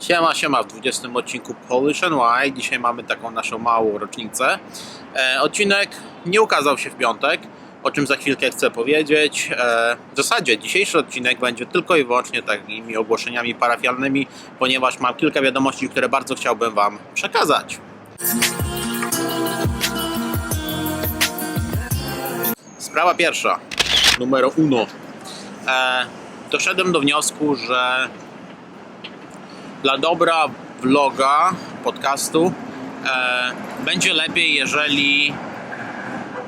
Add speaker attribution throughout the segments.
Speaker 1: Siema, siema w 20 odcinku Polish NY. Dzisiaj mamy taką naszą małą rocznicę. E, odcinek nie ukazał się w piątek, o czym za chwilkę chcę powiedzieć. E, w zasadzie dzisiejszy odcinek będzie tylko i wyłącznie takimi ogłoszeniami parafialnymi, ponieważ mam kilka wiadomości, które bardzo chciałbym Wam przekazać. Sprawa pierwsza, numero uno. E, doszedłem do wniosku, że dla dobra vloga, podcastu e, będzie lepiej, jeżeli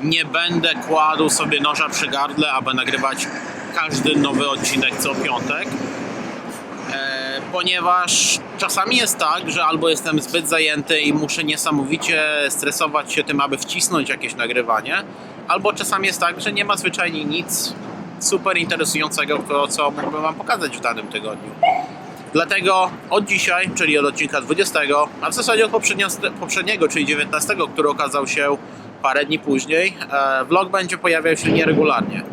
Speaker 1: nie będę kładł sobie noża przy gardle, aby nagrywać każdy nowy odcinek co piątek. E, ponieważ czasami jest tak, że albo jestem zbyt zajęty i muszę niesamowicie stresować się tym, aby wcisnąć jakieś nagrywanie, albo czasami jest tak, że nie ma zwyczajnie nic super interesującego, co mógłbym Wam pokazać w danym tygodniu. Dlatego od dzisiaj, czyli od odcinka 20, a w zasadzie od poprzedniego, czyli 19, który okazał się parę dni później, e, vlog będzie pojawiał się nieregularnie.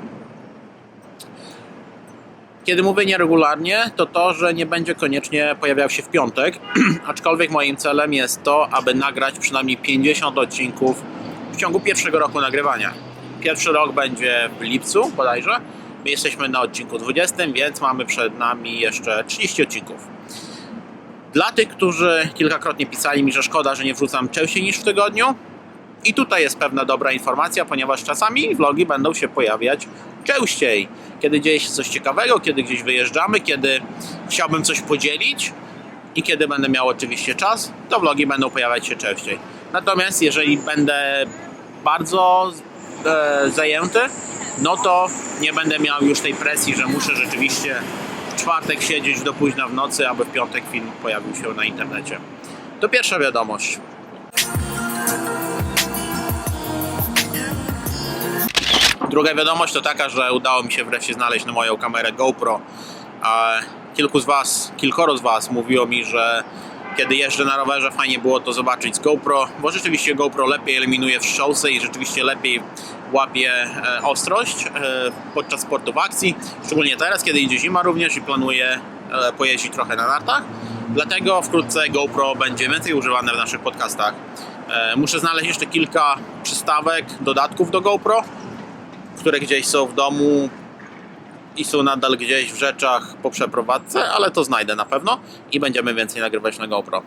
Speaker 1: Kiedy mówię nieregularnie, to to, że nie będzie koniecznie pojawiał się w piątek, aczkolwiek moim celem jest to, aby nagrać przynajmniej 50 odcinków w ciągu pierwszego roku nagrywania. Pierwszy rok będzie w lipcu bodajże. My jesteśmy na odcinku 20, więc mamy przed nami jeszcze 30 odcinków. Dla tych, którzy kilkakrotnie pisali mi, że szkoda, że nie wrzucam częściej niż w tygodniu, i tutaj jest pewna dobra informacja, ponieważ czasami vlogi będą się pojawiać częściej. Kiedy dzieje się coś ciekawego, kiedy gdzieś wyjeżdżamy, kiedy chciałbym coś podzielić i kiedy będę miał oczywiście czas, to vlogi będą pojawiać się częściej. Natomiast jeżeli będę bardzo e, zajęty, no to nie będę miał już tej presji, że muszę rzeczywiście w czwartek siedzieć do późna w nocy, aby w piątek film pojawił się na internecie. To pierwsza wiadomość. Druga wiadomość to taka, że udało mi się wreszcie znaleźć na moją kamerę GoPro. Kilku z Was, kilkoro z Was mówiło mi, że kiedy jeżdżę na rowerze fajnie było to zobaczyć z GoPro, bo rzeczywiście GoPro lepiej eliminuje wstrząsy i rzeczywiście lepiej łapie e, ostrość e, podczas sportu w akcji. Szczególnie teraz, kiedy idzie zima również i planuję e, pojeździć trochę na nartach. Dlatego wkrótce GoPro będzie więcej używane w naszych podcastach. Muszę znaleźć jeszcze kilka przystawek, dodatków do GoPro, które gdzieś są w domu i są nadal gdzieś w rzeczach po przeprowadzce, ale to znajdę na pewno i będziemy więcej nagrywać na GoPro.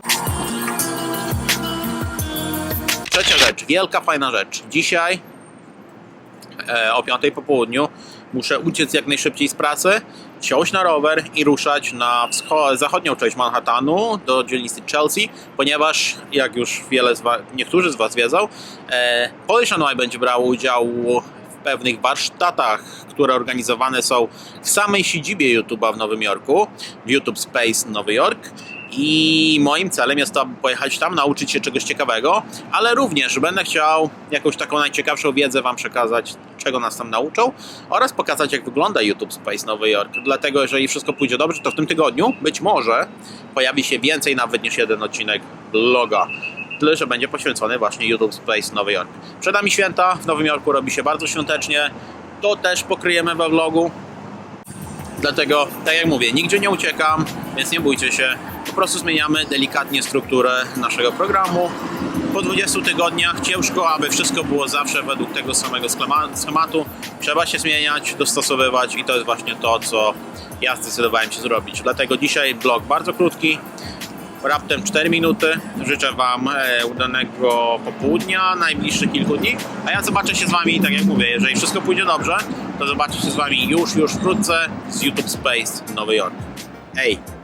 Speaker 1: Trzecia rzecz, wielka fajna rzecz. Dzisiaj e, o 5 po południu muszę uciec jak najszybciej z pracy, wsiąść na rower i ruszać na zachodnią część Manhattanu do dzielnicy Chelsea, ponieważ jak już wiele z niektórzy z Was wiedzą, e, Polish NY będzie brało udział pewnych warsztatach, które organizowane są w samej siedzibie YouTube'a w Nowym Jorku, w YouTube Space Nowy Jork. I moim celem jest to, pojechać tam, nauczyć się czegoś ciekawego, ale również będę chciał jakąś taką najciekawszą wiedzę Wam przekazać, czego nas tam nauczą, oraz pokazać, jak wygląda YouTube Space Nowy Jork. Dlatego, jeżeli wszystko pójdzie dobrze, to w tym tygodniu być może pojawi się więcej nawet niż jeden odcinek vloga. Tyle, że będzie poświęcony właśnie YouTube Space Nowy Jork. Przed nami święta, w Nowym Jorku robi się bardzo świątecznie. To też pokryjemy we vlogu. Dlatego, tak jak mówię, nigdzie nie uciekam, więc nie bójcie się. Po prostu zmieniamy delikatnie strukturę naszego programu. Po 20 tygodniach ciężko, aby wszystko było zawsze według tego samego schema- schematu. Trzeba się zmieniać, dostosowywać i to jest właśnie to, co ja zdecydowałem się zrobić. Dlatego dzisiaj vlog bardzo krótki, raptem 4 minuty. Życzę Wam e, udanego popołudnia, najbliższych kilku dni. A ja zobaczę się z Wami, tak jak mówię, jeżeli wszystko pójdzie dobrze, to zobaczę się z Wami już, już wkrótce z YouTube Space Nowy Jork. Ej!